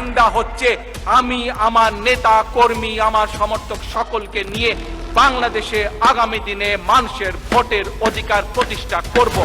Agenda হচ্ছে আমি, আমার নেতা, কর্মী, আমার সমর্থক সকলকে নিয়ে বাংলাদেশে আগামী দিনে মানুষের ভোটের অধিকার প্রতিষ্ঠা করব।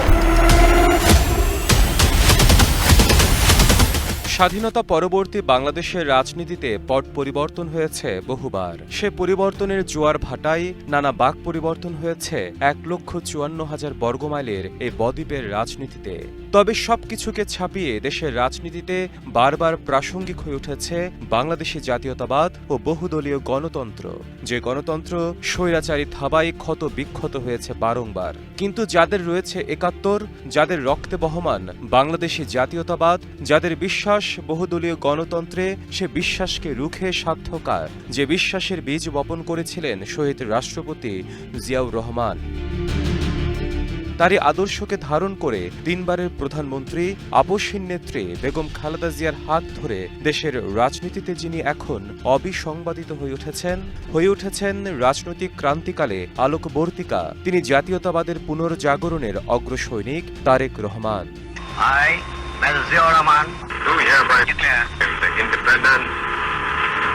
স্বাধীনতা পরবর্তী বাংলাদেশের রাজনীতিতে পট পরিবর্তন হয়েছে বহুবার। সে পরিবর্তনের জোয়ার ভাটায় নানা বাক পরিবর্তন হয়েছে এক লক্ষ চুয়ান্ন হাজার বর্গমাইলের এই বদ্বীপের রাজনীতিতে। তবে সবকিছুকে ছাপিয়ে দেশের রাজনীতিতে বারবার প্রাসঙ্গিক হয়ে উঠেছে বাংলাদেশি জাতীয়তাবাদ ও বহুদলীয় গণতন্ত্র। যে গণতন্ত্র স্বৈরাচারী থাবায় ক্ষত বিক্ষত হয়েছে বারংবার। কিন্তু যাদের রয়েছে একাত্তর, যাদের রক্তে বহমান বাংলাদেশি জাতীয়তাবাদ, যাদের বিশ্বাস বহুদলীয় গণতন্ত্রে, সে বিশ্বাসকে রুখে সাধ্যকার যে বিশ্বাসের বীজ বপন করেছিলেন শহীদ রাষ্ট্রপতি জিয়াউর রহমান। তারই আদর্শকে ধারণ করে তিনবারের প্রধানমন্ত্রী আপসহীন নেত্রী বেগম খালেদা জিয়ার হাত ধরে দেশের রাজনীতিতে যিনি এখন অবিসংবাদিত হয়ে উঠেছেন হয়ে উঠেছেন রাজনৈতিক ক্রান্তিকালে আলোকবর্তিকা তিনি জাতীয়তাবাদের পুনর্জাগরণের অগ্রসৈনিক Tarique Rahman I, Ziaur Rahman, do hereby declare the independence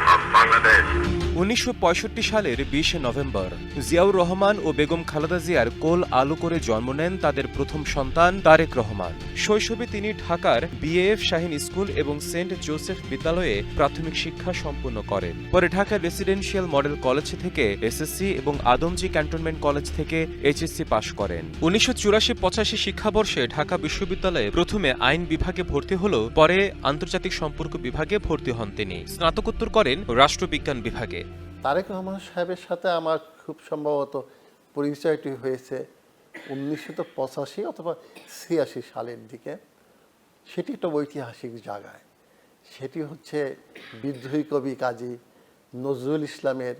of Bangladesh. উনিশশো পঁয়ষট্টি সালের বিশে নভেম্বর, জিয়াউর রহমান ও বেগম খালেদা জিয়ার কোল আলো করে জন্ম নেন তাদের প্রথম সন্তান তারেক রহমান। শৈশবে তিনি ঢাকার বিএএফ শাহিন স্কুল এবং সেন্ট জোসেফ বিদ্যালয়ে প্রাথমিক শিক্ষা সম্পন্ন করেন। পরে ঢাকা রেসিডেন্সিয়াল মডেল কলেজ থেকে এসএসসি এবং আদমজি ক্যান্টনমেন্ট কলেজ থেকে এইচএসসি পাশ করেন। উনিশশো চুরাশি পঁচাশি শিক্ষাবর্ষে ঢাকা বিশ্ববিদ্যালয়ে প্রথমে আইন বিভাগে ভর্তি হলেও পরে আন্তর্জাতিক সম্পর্ক বিভাগে ভর্তি হন তিনি। স্নাতকোত্তর করেন রাষ্ট্রবিজ্ঞান বিভাগে। তারেক রহমান সাহেবের সাথে আমার খুব সম্ভবত পরিচয়টি হয়েছে উনিশশো পঁচাশি অথবা ছিয়াশি সালের দিকে। সেটি একটা ঐতিহাসিক জায়গায়। সেটি হচ্ছে বিদ্রোহী কবি কাজী নজরুল ইসলামের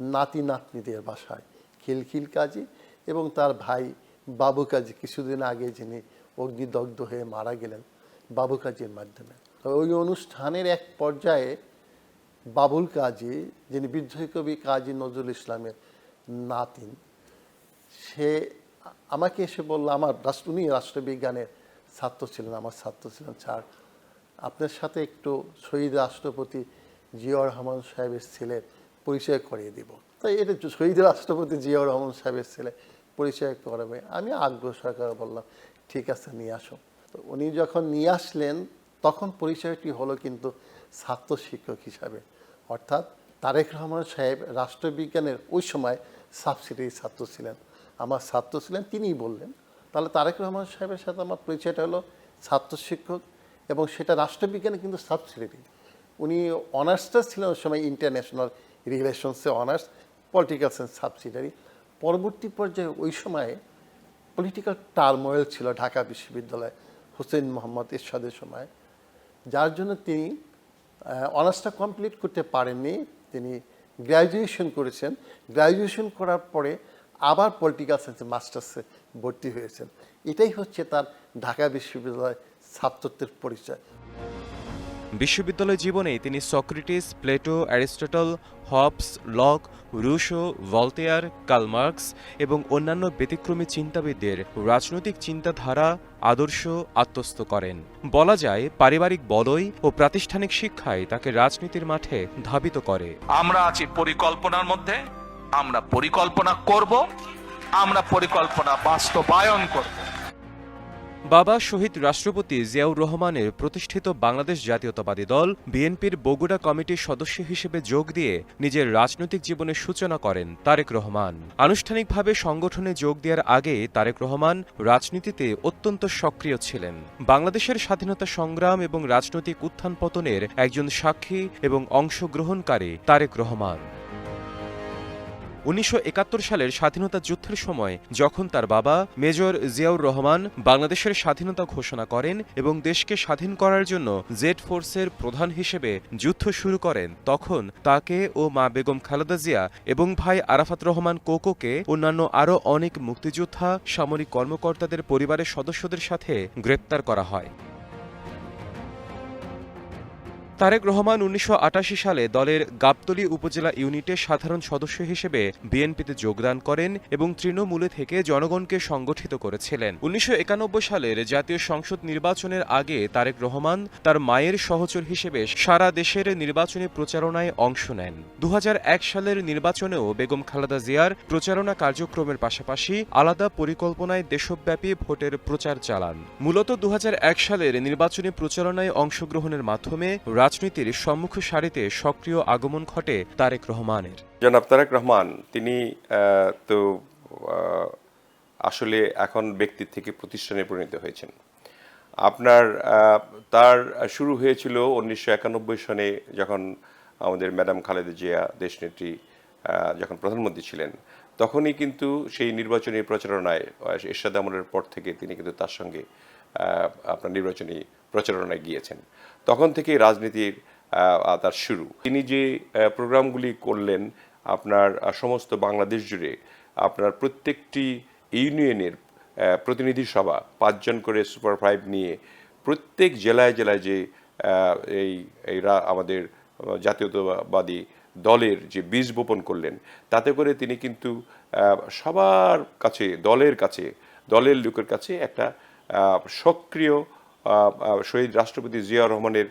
নাতি নাতনিদের বাসায়, খিলখিল কাজী এবং তার ভাই বাবু কাজী। কিছুদিন আগে যিনি অগ্নিদগ্ধ হয়ে মারা গেলেন বাবু কাজীর মাধ্যমে। ওই অনুষ্ঠানের এক পর্যায়ে বাবুল কাজী, যিনি বিদ্রোহী কবি কাজী নজরুল ইসলামের নাতিন, সে আমাকে এসে বলল, আমার রাষ্ট্র উনি রাষ্ট্রবিজ্ঞানের ছাত্র ছিলেন, আমার ছাত্র ছিলেন স্যার। আপনার সাথে একটু শহীদ রাষ্ট্রপতি জিয়াউর রহমান সাহেবের ছেলের পরিচয় করিয়ে দিব। তাই এটা শহীদ রাষ্ট্রপতি জিয়াউর রহমান সাহেবের ছেলে পরিচয় করাবে, আমি আগ্রহ সহকারে বললাম, ঠিক আছে, নিয়ে আসো। তো উনি যখন নিয়ে আসলেন, তখন পরিচয়টি হলো কিন্তু ছাত্র শিক্ষক হিসাবে। অর্থাৎ তারেক রহমান সাহেব রাষ্ট্রবিজ্ঞানের ওই সময় সাবসিডারি ছাত্র ছিলেন। আমার ছাত্র ছিলেন, তিনিই বললেন। তাহলে তারেক রহমান সাহেবের সাথে আমার পরিচয়টা হলো ছাত্র শিক্ষক এবং সেটা রাষ্ট্রবিজ্ঞানে কিন্তু সাবসিডারি উনি অনার্সটা ছিলেন ওই সময় ইন্টারন্যাশনাল রিলেশনসে অনার্স পলিটিক্যাল সায়েন্স সাবসিডারি পরবর্তী পর্যায়ে ওই সময়ে পলিটিক্যাল টার্মোয়েল ছিল ঢাকা বিশ্ববিদ্যালয়ে, হোসেন মোহাম্মদ এরশাদের সময়। যার জন্য তিনি অনার্সটা কমপ্লিট করতে পারেননি, তিনি গ্র্যাজুয়েশন করেছেন। গ্র্যাজুয়েশন করার পরে আবার পলিটিক্যাল সায়েন্সে মাস্টার্সে ভর্তি হয়েছেন। এটাই হচ্ছে তার ঢাকা বিশ্ববিদ্যালয় ছাত্রত্বের পরিচয়। বিশ্ববিদ্যালয় জীবনে তিনি Socrates, Plato, Aristotle, Hobbes, Locke, Rousseau, Voltaire Karl Marx এবং অন্যান্য ব্যতিক্রমী চিন্তাবিদদের রাজনৈতিক চিন্তাধারা আদর্শ আত্মস্থ করেন। বলা যায়, পারিবারিক বলয় ও প্রাতিষ্ঠানিক শিক্ষায় তাকে রাজনীতির মাঠে ধাবিত করে। আমরা আছি পরিকল্পনার মধ্যে, আমরা পরিকল্পনা করব, আমরা পরিকল্পনা বাস্তবায়ন করব। বাবা শহীদ রাষ্ট্রপতি জিয়াউর রহমানের প্রতিষ্ঠিত বাংলাদেশ জাতীয়তাবাদী দল বিএনপির বগুড়া কমিটির সদস্য হিসেবে যোগ দিয়ে নিজের রাজনৈতিক জীবনের সূচনা করেন তারেক রহমান। আনুষ্ঠানিকভাবে সংগঠনে যোগ দেওয়ার আগে তারেক রহমান রাজনীতিতে অত্যন্ত সক্রিয় ছিলেন। বাংলাদেশের স্বাধীনতা সংগ্রাম এবং রাজনৈতিক উত্থান পতনের একজন সাক্ষী এবং অংশগ্রহণকারী তারেক রহমান। উনিশশো একাত্তর সালের স্বাধীনতা যুদ্ধের সময় যখন তার বাবা মেজর জিয়াউর রহমান বাংলাদেশের স্বাধীনতা ঘোষণা করেন এবং দেশকে স্বাধীন করার জন্য জেড ফোর্সের প্রধান হিসেবে যুদ্ধ শুরু করেন, তখন তাকে ও মা বেগম খালেদা জিয়া এবং ভাই আরাফাত রহমান কোকোকে অন্যান্য আরও অনেক মুক্তিযোদ্ধা, সামরিক কর্মকর্তাদের পরিবারের সদস্যদের সাথে গ্রেপ্তার করা হয়। তারেক রহমান উনিশশো আটাশি সালে দলের গাবতলী উপজেলা ইউনিটের সাধারণ সদস্য হিসেবে বিএনপিতে যোগদান করেন এবং তৃণমূলে থেকে জনগণকে সংগঠিত করেছিলেন। উনিশশো একানব্বই সালের জাতীয় সংসদ নির্বাচনের আগে তারেক রহমান তার মায়ের সহচর হিসেবে সারা দেশের নির্বাচনী প্রচারণায় অংশ নেন। দু হাজার এক সালের নির্বাচনেও বেগম খালেদা জিয়ার প্রচারণা কার্যক্রমের পাশাপাশি আলাদা পরিকল্পনায় দেশব্যাপী ভোটের প্রচার চালান। মূলত দু হাজার এক সালের নির্বাচনী প্রচারণায় অংশগ্রহণের মাধ্যমে রাজনীতির সম্মুখ সারিতে সক্রিয় আগমন ঘটে তারেক রহমানের। জনাব তারেক রহমান, তিনি তো আসলে এখন ব্যক্তির থেকে প্রতিষ্ঠানে পরিণত হয়েছেন। আপনার তার শুরু হয়েছিল উনিশশো একানব্বই সনে যখন আমাদের ম্যাডাম খালেদা জিয়া, দেশনেত্রী যখন প্রধানমন্ত্রী ছিলেন, তখনই কিন্তু সেই নির্বাচনী প্রচারণায় এরশাদ আমলের পর থেকে তিনি কিন্তু তার সঙ্গে আপনার নির্বাচনী প্রচারণায় গিয়েছেন। তখন থেকেই রাজনীতির তার শুরু। তিনি যে প্রোগ্রামগুলি করলেন, আপনার সমস্ত বাংলাদেশ জুড়ে, আপনার প্রত্যেকটি ইউনিয়নের প্রতিনিধি সভা, পাঁচজন করে সুপার ফাইভ নিয়ে, প্রত্যেক জেলায় জেলায় যে এই এই রা- আমাদের জাতীয়তাবাদী দলের যে বীজ বপন করলেন, তাতে করে তিনি কিন্তু সবার কাছে, দলের কাছে, দলের লোকের কাছে একটা সক্রিয় শহীদ রাষ্ট্রপতি জিয়া রহমানের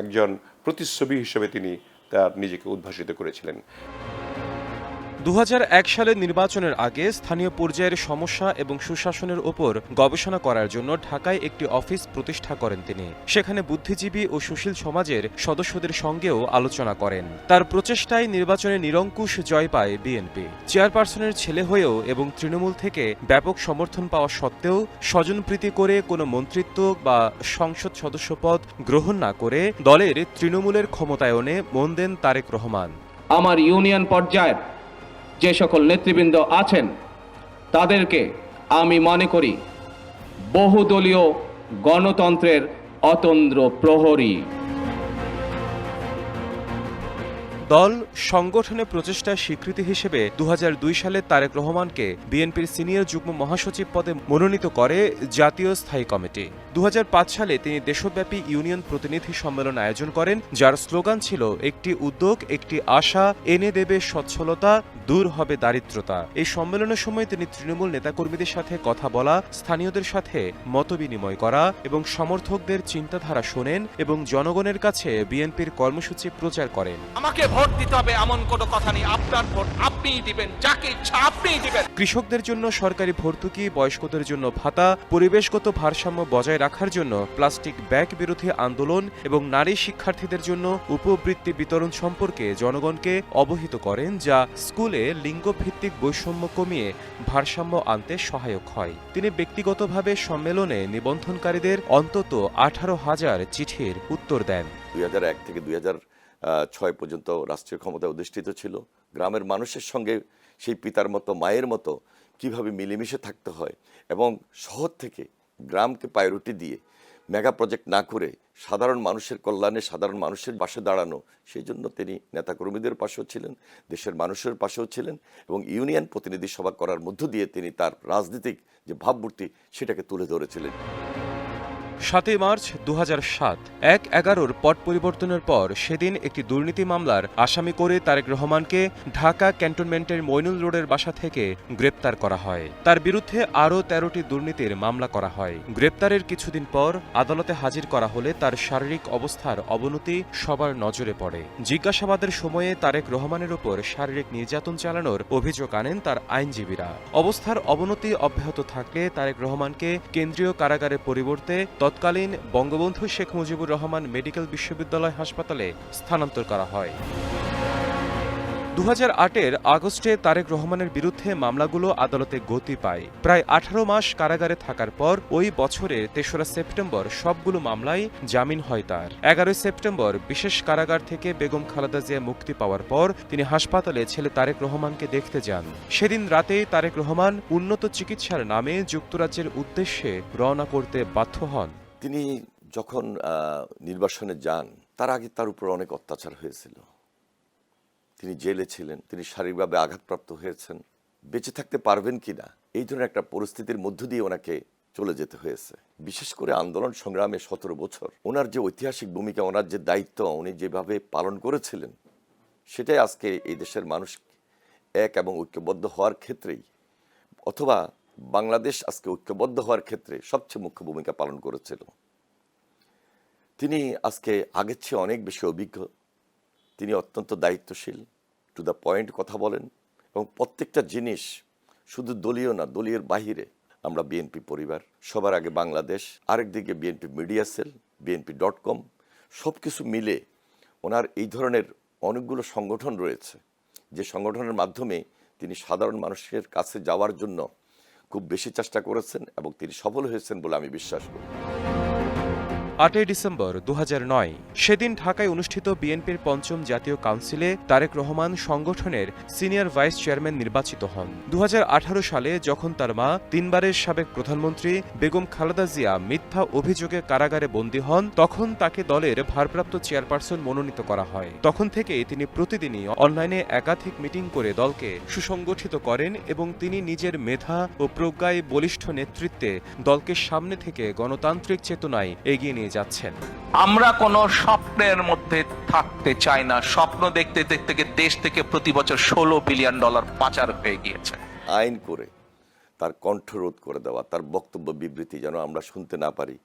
একজন প্রতিচ্ছবি হিসেবে তিনি তার নিজেকে উদ্ভাসিত করেছিলেন। দু হাজার এক সালের নির্বাচনের আগে স্থানীয় পর্যায়ের সমস্যা এবং সুশাসনের ওপর গবেষণা করার জন্য ঢাকায় একটি অফিস প্রতিষ্ঠা করেন তিনি। সেখানে বুদ্ধিজীবী ও সুশীল সমাজের সদস্যদের সঙ্গেও আলোচনা করেন। তার প্রচেষ্টায় নির্বাচনে নিরঙ্কুশ জয় পায় বিএনপি। চেয়ারপারসনের ছেলে হয়েও এবং তৃণমূল থেকে ব্যাপক সমর্থন পাওয়া সত্ত্বেও স্বজনপ্রীতি করে কোনো মন্ত্রিত্ব বা সংসদ সদস্য পদ গ্রহণ না করে দলের তৃণমূলের ক্ষমতায়নে মন দেন তারেক রহমান। আমার ইউনিয়ন পর্যায়ের যে সকল নেতৃবৃন্দ আছেন তাদেরকে আমি মনে করি বহুদলীয় গণতন্ত্রের অতন্দ্র প্রহরী। দল সংগঠনে প্রচেষ্টার স্বীকৃতি হিসেবে দু হাজার দুই সালে তারেক রহমানকে বিএনপির সিনিয়র যুগ্ম মহাসচিব পদে মনোনীত করে জাতীয় স্থায়ী কমিটি। দু হাজার পাঁচ সালে তিনি দেশব্যাপী ইউনিয়ন প্রতিনিধি সম্মেলন আয়োজন করেন, যার স্লোগান ছিল, একটি উদ্যোগ, একটি আশা, এনে দেবে সচ্ছলতা, দূর হবে দারিদ্রতা। এই সম্মেলনের সময় তিনি তৃণমূল নেতাকর্মীদের সাথে কথা বলা, স্থানীয়দের সাথে মতবিনিময় করা এবং সমর্থকদের চিন্তাধারা শোনেন এবং জনগণের কাছে বিএনপির কর্মসূচি প্রচার করেন। আমাকে ভোট দিতে হবে এমন কোনো কথা নেই। আপনার ভোট আপনিই দিবেন যাকে ইচ্ছা আপনিই দিবেন। কৃষকদের জন্য সরকারি ভর্তুকি বয়স্কদের জন্য ভাতা পরিবেশগত ভারসাম্য বজায় রাখার জন্য প্লাস্টিক ব্যাগ বিরোধী আন্দোলন এবং নারী শিক্ষার্থীদের জন্য উপবৃত্তি বিতরণ সম্পর্কে জনগণকে অবহিত করেন যা স্কুলে লিঙ্গভিত্তিক বৈষম্য কমিয়ে ভারসাম্য আনতে সহায়ক হয়। তিনি ব্যক্তিগতভাবে সম্মেলনে নিবন্ধনকারীদের অন্তত আঠারো হাজার চিঠির উত্তর দেন। দুই হাজার এক থেকে দুই ছয় পর্যন্ত রাষ্ট্রীয় ক্ষমতায় অধিষ্ঠিত ছিল। গ্রামের মানুষের সঙ্গে সেই পিতার মতো, মায়ের মতো কীভাবে মিলেমিশে থাকতে হয় এবং শহর থেকে গ্রামকে প্রায়োরিটি দিয়ে মেগা প্রজেক্ট না করে সাধারণ মানুষের কল্যাণে সাধারণ মানুষের পাশে দাঁড়ানো, সেই জন্য তিনি নেতাকর্মীদের পাশেও ছিলেন, দেশের মানুষের পাশেও ছিলেন এবং ইউনিয়ন প্রতিনিধি সভা করার মধ্য দিয়ে তিনি তার রাজনৈতিক যে ভাবমূর্তি, সেটাকে তুলে ধরেছিলেন। সাতই মার্চ দু সাত, এক এগারোর পট পরিবর্তনের পর সেদিন একটি দুর্নীতি মামলার আসামি করে তারেক রহমানকে ঢাকা ক্যান্টনমেন্টের মইনুল রোডের বাসা থেকে গ্রেপ্তার করা হয়। তার বিরুদ্ধে আরও তেরোটি দুর্নীতির মামলা করা হয়। গ্রেপ্তারের কিছুদিন পর আদালতে হাজির করা হলে তার শারীরিক অবস্থার অবনতি সবার নজরে পড়ে। জিজ্ঞাসাবাদের সময়ে তারেক রহমানের ওপর শারীরিক নির্যাতন চালানোর অভিযোগ আনেন তার আইনজীবীরা। অবস্থার অবনতি অব্যাহত থাকলে তারেক রহমানকে কেন্দ্রীয় কারাগারের পরিবর্তে তৎকালীন বঙ্গবন্ধু শেখ মুজিবুর রহমান মেডিকেল বিশ্ববিদ্যালয় হাসপাতালে স্থানান্তর করা হয়। দু আটের আগস্টে তারেক রহমানের বিরুদ্ধে মামলাগুলো আদালতে গতি পায়। প্রায় আঠারো মাস কারাগারে থাকার পর ওই বছরের তেসরা সেপ্টেম্বর সবগুলো মামলায় জামিন হয় তার। এগারোই সেপ্টেম্বর বিশেষ কারাগার থেকে বেগম খালেদা জিয়া মুক্তি পাওয়ার পর তিনি হাসপাতালে ছেলে তারেক রহমানকে দেখতে যান। সেদিন রাতেই তারেক রহমান উন্নত চিকিৎসার নামে যুক্তরাজ্যের উদ্দেশ্যে রওনা করতে বাধ্য হন। তিনি যখন নির্বাসনে যান, তার আগে তার উপর অনেক অত্যাচার হয়েছিল। তিনি জেলে ছিলেন, তিনি শারীরিকভাবে আঘাতপ্রাপ্ত হয়েছেন। বেঁচে থাকতে পারবেন কিনা? এই ধরনের একটা পরিস্থিতির মধ্য দিয়ে ওনাকে চলে যেতে হয়েছে। বিশেষ করে আন্দোলন সংগ্রামে সতেরো বছর। ওনার যে ঐতিহাসিক ভূমিকা, ওনার যে দায়িত্ব, উনি যেভাবে পালন করেছিলেন, সেটাই আজকে এই দেশের মানুষ এক এবং ঐক্যবদ্ধ হওয়ার ক্ষেত্রেই, অথবা বাংলাদেশ আজকে ঐক্যবদ্ধ হওয়ার ক্ষেত্রে সবচেয়ে মুখ্য ভূমিকা পালন করেছিল। তিনি আজকে আগের চেয়ে অনেক বেশি অভিজ্ঞ। তিনি অত্যন্ত দায়িত্বশীল। টু দ্য পয়েন্ট কথা বলেন। এবং প্রত্যেকটা জিনিস শুধু দলীয় না, দলীয়ের বাহিরে। আমরা বিএনপি পরিবার, সবার আগে বাংলাদেশ আরেকদিকে BNP media cell BNP dot com সব কিছু মিলে ওনার এই ধরনের অনেকগুলো সংগঠন রয়েছে। যে সংগঠনের মাধ্যমে তিনি সাধারণ মানুষের কাছে যাওয়ার জন্য খুব বেশি চেষ্টা করেছেন এবং তিনি সফল হয়েছেন বলে আমি বিশ্বাস করি। আটই ডিসেম্বর দু হাজার নয়। সেদিন ঢাকায় অনুষ্ঠিত বিএনপির পঞ্চম জাতীয় কাউন্সিলে তারেক রহমান সংগঠনের সিনিয়র ভাইস চেয়ারম্যান নির্বাচিত হন। দু হাজার আঠারো সালে যখন তার মা, তিনবারের সাবেক প্রধানমন্ত্রী বেগম খালেদা জিয়া মিথ্যা অভিযোগে কারাগারে বন্দী হন, তখন তাকে দলের ভারপ্রাপ্ত চেয়ারপারসন মনোনীত করা হয়। তখন থেকেই তিনি প্রতিদিনই অনলাইনে একাধিক মিটিং করে দলকে সুসংগঠিত করেন এবং তিনি নিজের মেধা ও প্রজ্ঞায় বলিষ্ঠ নেতৃত্বে দলকে সামনে থেকে গণতান্ত্রিক চেতনায় এগিয়ে নিয়ে যাচ্ছেন। আমরা কোনো স্বপ্নের মধ্যে থাকতে চাই না। স্বপ্ন দেখতে দেখতে দেশ থেকে প্রতি বছর ষোলো বিলিয়ন ডলার পাচার হয়ে গিয়েছে। আইন করে তার কণ্ঠরোধ করে দেওয়া তার বক্তব্য বিবৃতি যেন আমরা শুনতে না পারি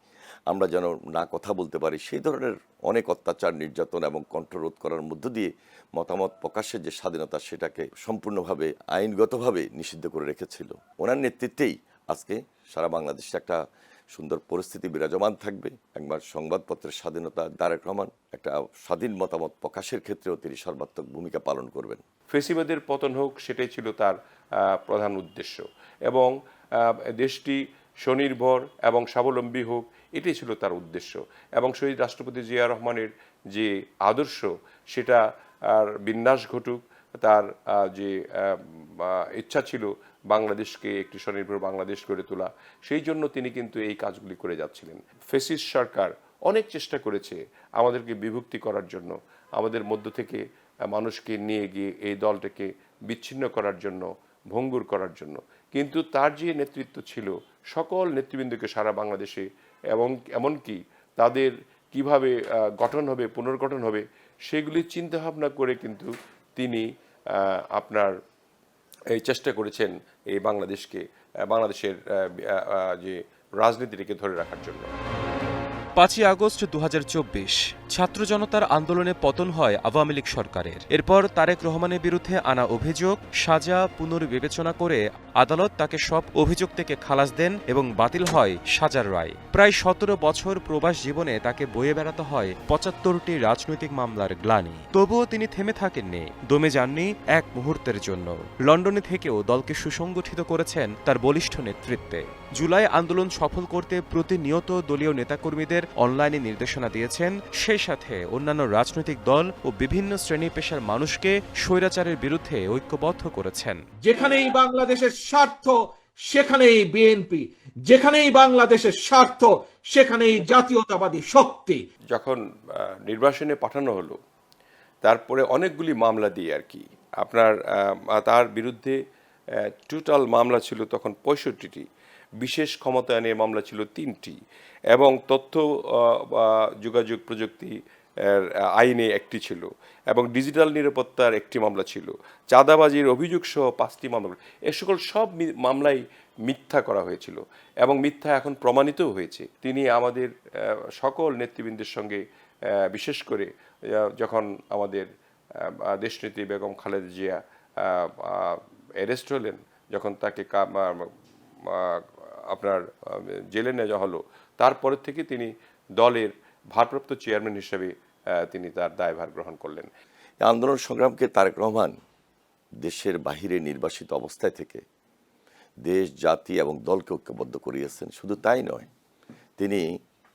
আমরা যেন না কথা বলতে পারি সেই ধরনের অনেক অত্যাচার নির্যাতন এবং কণ্ঠরোধ করার মধ্য দিয়ে মতামত প্রকাশের যে স্বাধীনতা সেটাকে সম্পূর্ণভাবে আইনগতভাবে নিষিদ্ধ করে রেখেছিল। ওনার নেতৃত্বেই আজকে সারা বাংলাদেশে একটা সুন্দর পরিস্থিতি বিরাজমান থাকবে। একবার সংবাদপত্রের স্বাধীনতা দারেক রহমান একটা স্বাধীন মতামত প্রকাশের ক্ষেত্রেও তিনি সর্বাত্মক ভূমিকা পালন করবেন। ফেসিবাদের পতন হোক, সেটাই ছিল তার প্রধান উদ্দেশ্য। এবং দেশটি স্বনির্ভর এবং স্বাবলম্বী হোক, এটাই ছিল তার উদ্দেশ্য। এবং শহীদ রাষ্ট্রপতি জিয়া রহমানের যে আদর্শ, সেটা আর বিন্যাস ঘটুক তার যে ইচ্ছা ছিল বাংলাদেশকে একটি স্বনির্ভর বাংলাদেশ গড়ে তোলা, সেই জন্য তিনি কিন্তু এই কাজগুলি করে যাচ্ছিলেন। ফেসিস সরকার অনেক চেষ্টা করেছে আমাদেরকে বিভক্তি করার জন্য, আমাদের মধ্য থেকে মানুষকে নিয়ে গিয়ে এই দলটাকে বিচ্ছিন্ন করার জন্য, ভঙ্গুর করার জন্য। কিন্তু তার যে নেতৃত্ব ছিল, সকল নেতৃবৃন্দকে সারা বাংলাদেশে এবং এমনকি তাদের কীভাবে গঠন হবে, পুনর্গঠন হবে সেগুলি চিন্তাভাবনা করে কিন্তু তিনি আপনার এই চেষ্টা করেছেন এই বাংলাদেশকে বাংলাদেশের যে রাজনীতিটিকে ধরে রাখার জন্য। পাঁচই আগস্ট দু ছাত্র জনতার আন্দোলনে পতন হয় আওয়ামী লীগ সরকারের। এরপর তারেক রহমানের বিরুদ্ধে আনা অভিযোগ, সাজা পুনর্বিবেচনা করে আদালত তাকে সব অভিযোগ থেকে খালাস দেন এবং বাতিল হয় সাজার রায়। প্রায় সতেরো বছর প্রবাস জীবনে তাকে বয়ে বেড়াতে হয় পঁচাত্তরটি রাজনৈতিক মামলার গ্লানি। তবুও তিনি থেমে থাকেননি, দমে যাননি এক মুহূর্তের জন্য। লন্ডনে থেকেও দলকে সুসংগঠিত করেছেন তার বলিষ্ঠ নেতৃত্বে। জুলাই আন্দোলন সফল করতে প্রতিনিয়ত দলীয় নেতাকর্মীদের অনলাইনে নির্দেশনা দিয়েছেন। সেই সাথে অন্যান্য রাজনৈতিক দল ও বিভিন্ন শ্রেণি পেশার মানুষকে স্বৈরাচারের বিরুদ্ধে ঐক্যবদ্ধ করেছেন। যেখানেই বাংলাদেশের স্বার্থ সেখানেই বিএনপি যেখানেই বাংলাদেশের স্বার্থ সেখানেই জাতীয়তাবাদী শক্তি। যখন আহ, নির্বাসনে পাঠানো হলো তারপরে অনেকগুলি মামলা দিয়ে আর কি। আপনার আহ, তার বিরুদ্ধে টোটাল মামলা ছিল তখন পঁয়ষট্টিটি। বিশেষ ক্ষমতায়নের মামলা ছিল তিনটি এবং তথ্য যোগাযোগ প্রযুক্তি আইনে একটি ছিল এবং ডিজিটাল নিরাপত্তার একটি মামলা ছিল। চাঁদাবাজির অভিযোগ সহ পাঁচটি মামলা এ সকল সব মামলাই মিথ্যা করা হয়েছিল এবং মিথ্যা এখন প্রমাণিতও হয়েছে। তিনি আমাদের সকল নেতৃবৃন্দের সঙ্গে বিশেষ করে যখন আমাদের দেশনেত্রী বেগম খালেদা জিয়া অ্যারেস্ট হলেন, যখন তাকে আপনার জেলে নেওয়া হলো। তারপরে থেকে তিনি দলের ভারপ্রাপ্ত চেয়ারম্যান হিসেবে তিনি তার দায়ভার গ্রহণ করলেন। আন্দোলন সংগ্রামকে তারেক রহমান দেশের বাহিরে নির্বাসিত অবস্থায় থেকে দেশ, জাতি এবং দলকে ঐক্যবদ্ধ করিয়েছেন। শুধু তাই নয়, তিনি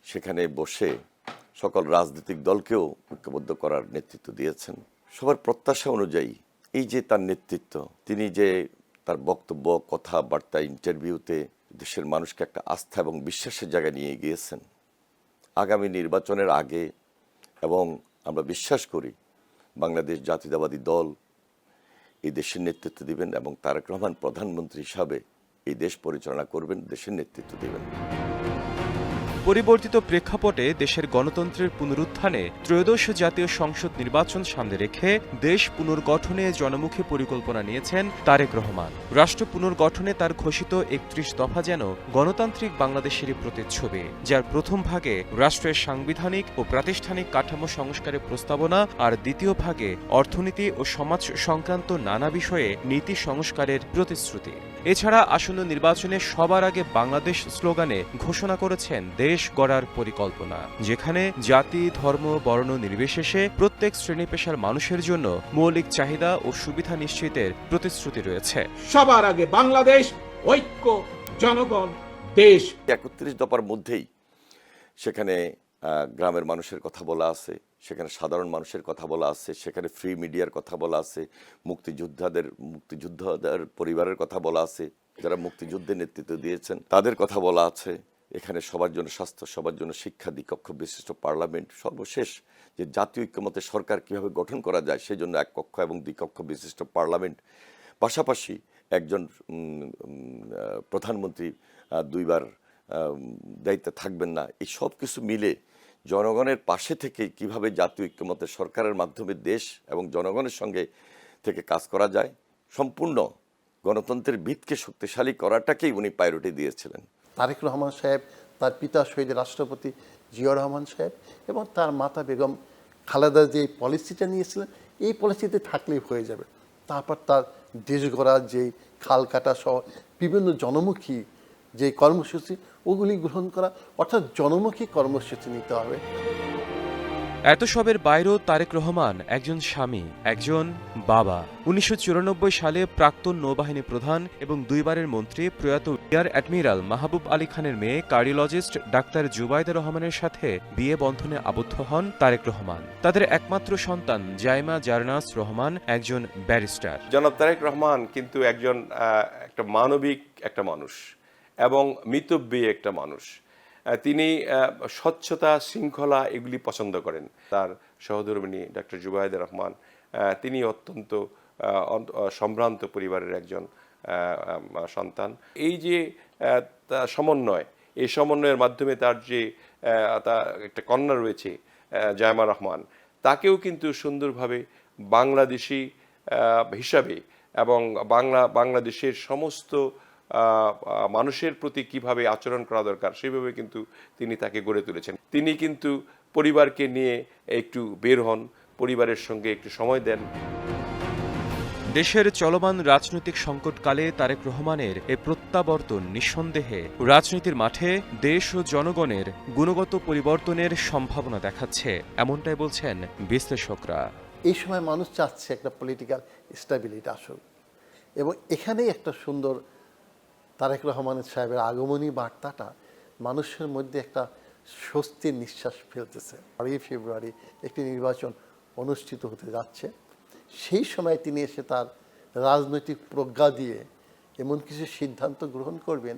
সেখানে বসে সকল রাজনৈতিক দলকেও ঐক্যবদ্ধ করার নেতৃত্ব দিয়েছেন। সবার প্রত্যাশা অনুযায়ী এই যে তার নেতৃত্ব, তিনি যে তার বক্তব্য, কথাবার্তা, ইন্টারভিউতে দেশের মানুষকে একটা আস্থা এবং বিশ্বাসের জায়গায় নিয়ে গিয়েছেন। আগামী নির্বাচনের আগে এবং আমরা বিশ্বাস করি বাংলাদেশ জাতীয়তাবাদী দল এই দেশের নেতৃত্ব দিবেন এবং তারেক রহমান প্রধানমন্ত্রী হিসাবে এই দেশ পরিচালনা করবেন, দেশের নেতৃত্ব দেবেন। পরিবর্তিত প্রেক্ষাপটে দেশের গণতন্ত্রের পুনরুত্থানে ত্রয়োদশ জাতীয় সংসদ নির্বাচন সামনে রেখে দেশ পুনর্গঠনে জনমুখী পরিকল্পনা নিয়েছেন তারেক রহমান। রাষ্ট্র পুনর্গঠনে তার ঘোষিত একত্রিশ দফা যেন গণতান্ত্রিক বাংলাদেশেরই প্রতিচ্ছবি, যার প্রথম ভাগে রাষ্ট্রের সাংবিধানিক ও প্রাতিষ্ঠানিক কাঠামো সংস্কারের প্রস্তাবনা আর দ্বিতীয় ভাগে অর্থনীতি ও সমাজ সংক্রান্ত নানা বিষয়ে নীতি সংস্কারের প্রতিশ্রুতি। এছাড়া আসন্ন নির্বাচনে সবার আগে বাংলাদেশ স্লোগানে ঘোষণা করেছেন দেশ গড়ার পরিকল্পনা যেখানে জাতি ধর্ম বর্ণ নির্বিশেষে প্রত্যেক শ্রেণি পেশার মানুষের জন্য মৌলিক চাহিদা ও সুবিধা নিশ্চিতের প্রতিশ্রুতি রয়েছে। সবার আগে বাংলাদেশ ঐক্য জনগণ দেশ। একত্রিশ দফার মধ্যেই সেখানে আহ, গ্রামের মানুষের কথা বলা আছে। সেখানে সাধারণ মানুষের কথা বলা আছে, সেখানে ফ্রি মিডিয়ার কথা বলা আছে, মুক্তিযোদ্ধাদের মুক্তিযোদ্ধাদের পরিবারের কথা বলা আছে, যারা মুক্তিযুদ্ধে নেতৃত্ব দিয়েছেন, তাদের কথা বলা আছে। এখানে সবার জন্য স্বাস্থ্য, সবার জন্য শিক্ষা, দ্বিকক্ষ, বিশিষ্ট পার্লামেন্ট, সর্বশেষ যে জাতীয় ঐক্যমতে সরকার কীভাবে গঠন করা যায় সেই জন্য এক কক্ষ এবং দ্বিকক্ষ, বিশিষ্ট পার্লামেন্ট। পাশাপাশি একজন প্রধানমন্ত্রী দুইবার দায়িত্বে থাকবেন না। এই সব কিছু মিলে জনগণের পাশে থেকে কীভাবে জাতীয় ঐক্যমতে সরকারের মাধ্যমে দেশ এবং জনগণের সঙ্গে থেকে কাজ করা যায়, সম্পূর্ণ গণতন্ত্রের ভিতকে শক্তিশালী করাটাকেই উনি প্রায়োরিটি দিয়েছিলেন। তারেক রহমান সাহেব, তার পিতা শহীদ রাষ্ট্রপতি জিয়া রহমান সাহেব এবং তার মাতা বেগম খালেদা যে পলিসিটা নিয়েছিলেন, এই পলিসিতে থাকলেই হয়ে যাবে। তারপর তার দেশ গড়ার যেই খাল কাটা সহ বিভিন্ন জনমুখী যে কর্মসূচি ওগুলি গ্রহণ করা অর্থাৎ জনমুখী কর্মসূচি নিতে হবে। এত সবের বাইরেও তারেক রহমান একজন স্বামী একজন বাবা। উনিশশো চুরানব্বই সালে প্রাক্তন নৌবাহিনী প্রধান এবং দুইবারের মন্ত্রী প্রয়াত এয়ার অ্যাডমিরাল মাহবুব আলী খানের মেয়ে কার্ডিওলজিস্ট ডাক্তার জুবাইদা রহমানের সাথে বিয়ে বন্ধনে আবদ্ধ হন তারেক রহমান। তাদের একমাত্র সন্তান জাইমা জারনাস রহমান একজন ব্যারিস্টার। জনাব তারেক রহমান কিন্তু একজন একটা মানবিক একটা মানুষ। এবং মিতব্যয়ী একটা মানুষ। তিনি স্বচ্ছতা, শৃঙ্খলা এগুলি পছন্দ করেন। তার সহধর্মিনী ডক্টর জুবাইদুর রহমান তিনি অত্যন্ত সম্ভ্রান্ত পরিবারের একজন সন্তান। এই যে সমন্বয়, এই সমন্বয়ের মাধ্যমে তার যে তার একটা কন্যা রয়েছে জায়মা রহমান, তাকেও কিন্তু সুন্দরভাবে বাংলাদেশি হিসাবে এবং বাংলা, বাংলাদেশের সমস্ত মানুষের প্রতি কীভাবে আচরণ করা দরকার সেভাবে কিন্তু তিনি তাকে গড়ে তুলেছেন। তিনি কিন্তু পরিবারকে নিয়ে একটু বের হন পরিবারের সঙ্গে একটু সময় দেন। দেশের চলমান রাজনৈতিক সংকটকালে তারেক রহমানের এ প্রত্যাবর্তন নিঃসন্দেহে রাজনীতির মাঠে দেশ ও জনগণের গুণগত পরিবর্তনের সম্ভাবনা দেখাচ্ছে এমনটাই বলছেন বিশ্লেষকরা। এই সময় মানুষ চাচ্ছে একটা পলিটিক্যাল স্টেবিলিটি আসুক। এবং এখানেই একটা সুন্দর তারেক রহমানের সাহেবের আগমনী বার্তাটা মানুষের মধ্যে একটা স্বস্তির নিঃশ্বাস ফেলতেছে। আড়াই ফেব্রুয়ারি একটি নির্বাচন অনুষ্ঠিত হতে যাচ্ছে। সেই সময় তিনি এসে তার রাজনৈতিক প্রজ্ঞা দিয়ে এমন কিছু সিদ্ধান্ত গ্রহণ করবেন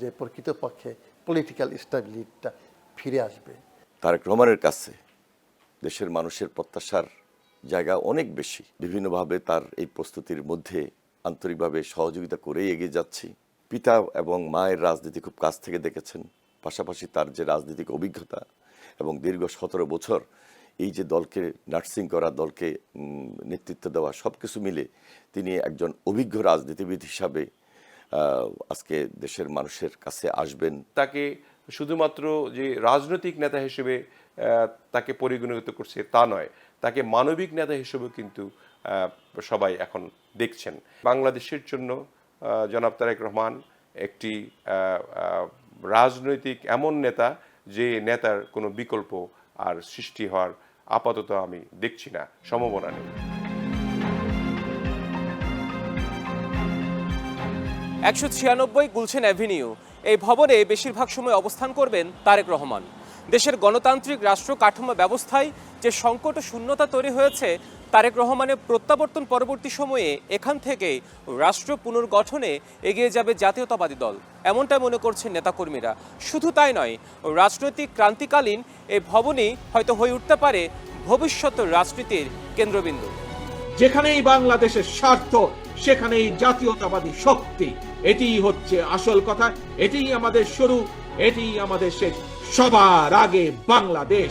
যে প্রকৃতপক্ষে পলিটিক্যাল স্টেবিলিটিটা ফিরে আসবে। তারেক রহমানের কাছে দেশের মানুষের প্রত্যাশার জায়গা অনেক বেশি। বিভিন্নভাবে তার এই প্রস্তুতির মধ্যে আন্তরিকভাবে সহযোগিতা করেই এগিয়ে যাচ্ছি। পিতা এবং মায়ের রাজনীতি খুব কাছ থেকে দেখেছেন। পাশাপাশি তার যে রাজনৈতিক অভিজ্ঞতা এবং দীর্ঘ সতেরো বছর এই যে দলকে নার্সিং করা, দলকে নেতৃত্ব দেওয়া সব কিছু মিলে তিনি একজন অভিজ্ঞ রাজনীতিবিদ হিসাবে আজকে দেশের মানুষের কাছে আসবেন। তাকে শুধুমাত্র যে রাজনৈতিক নেতা হিসেবে তাকে পরিগণিত করছে তা নয়, তাকে মানবিক নেতা হিসেবেও কিন্তু সবাই এখন দেখছেন। বাংলাদেশের জন্য জনাব তারেক রহমান একটি রাজনৈতিক এমন নেতা যে নেতার কোনো বিকল্প আর সৃষ্টি হওয়ার আপাতত আমি দেখছি না, সম্ভাবনা নেই। একশো ছিয়ানব্বই গুলছেন অ্যাভিনিউ, এই ভবনে বেশিরভাগ সময় অবস্থান করবেন তারেক রহমান। দেশের গণতান্ত্রিক রাষ্ট্র কাঠামো ব্যবস্থায় যে সংকট শূন্যতা তৈরি হয়েছে, তারেক রহমানের প্রত্যাবর্তন পরবর্তী সময়ে এখান থেকে রাষ্ট্র পুনর্গঠনে এগিয়ে যাবে জাতীয়তাবাদী দল। এমনটাই মনে করছেন নেতাকর্মীরা। শুধু তাই নয়, রাজনৈতিক ক্রান্তিকালীন এই ভবনই হয়তো হয়ে উঠতে পারে ভবিষ্যৎ রাজনীতির কেন্দ্রবিন্দু। যেখানেই বাংলাদেশের স্বার্থ, সেখানেই জাতীয়তাবাদী শক্তি। এটিই হচ্ছে আসল কথা, এটিই আমাদের শুরু, এটিই আমাদের শেষ। সবার আগে বাংলাদেশ।